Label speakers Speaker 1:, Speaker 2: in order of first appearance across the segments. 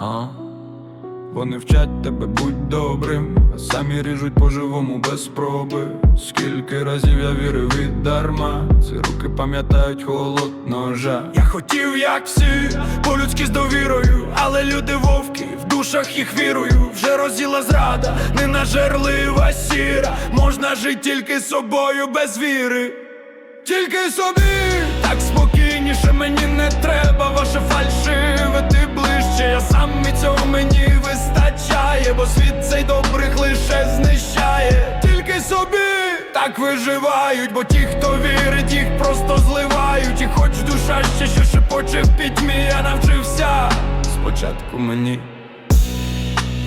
Speaker 1: Ага. Вони вчать тебе будь добрим, а самі ріжуть по-живому без спроби. Скільки разів я вірив від дарма, ці руки пам'ятають холод ножа. Я хотів, як всі, по-людськи з довірою, але люди вовки, в душах їх вірую. Вже розділа зрада, ненажерлива сіра. Можна жити тільки собою без віри. Тільки собі так спокійніше мені не треба, ваше фальшиве, ти так виживають, бо ті, хто вірить, їх просто зливають. І хоч душа ще що шепоче в пітьмі, я навчився спочатку мені.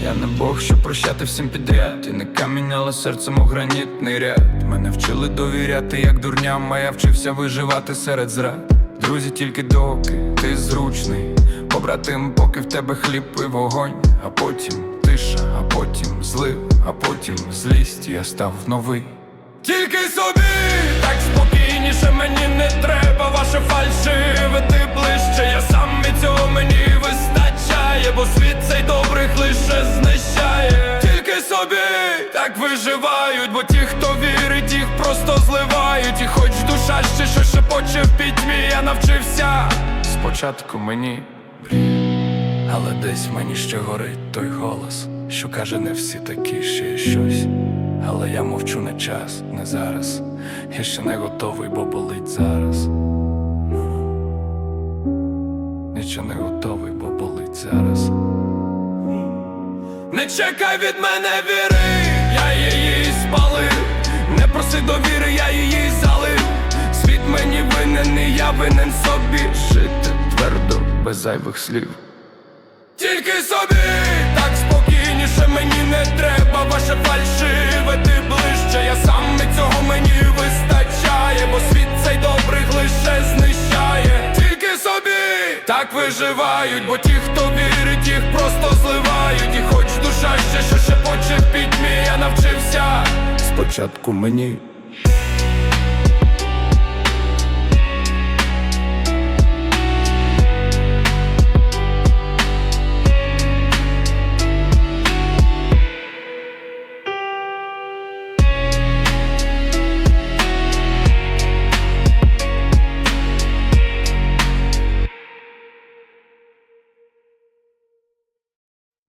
Speaker 1: Я не Бог, щоб прощати всім підряд І не камінь, але серцем у гранітний ряд Мене вчили довіряти, як дурням, а я вчився виживати серед зрад Друзі, тільки доки ти зручний Побратим, поки в тебе хліб і вогонь, а потім тиша, а потім злив, а потім злість, я став новий. Тільки собі так спокійніше мені не треба, ваше фальшиве, ти ближче, я сам і цього мені вистачає, бо світ цей добрих лише знищає. Тільки собі так виживають, бо ті, хто вірить, їх просто зливають. І хоч душа ще що шепоче в пітьмі, я навчився спочатку мені. Але десь мені ще горить той голос, що каже, не всі такі ще щось. Але я мовчу не час, не зараз. Я ще не готовий, бо болить зараз. Я ще не готовий, бо болить зараз. Не чекай від мене віри, я її спалив. Не проси довіри, я її залив. Світ мені винен, і я винен собі. Жити твердо, без зайвих слів. Тільки собі так виживають, бо ті, хто вірить, їх просто зливають. І хоч душа ще що шепоче в пітьмі, я навчився спочатку мені.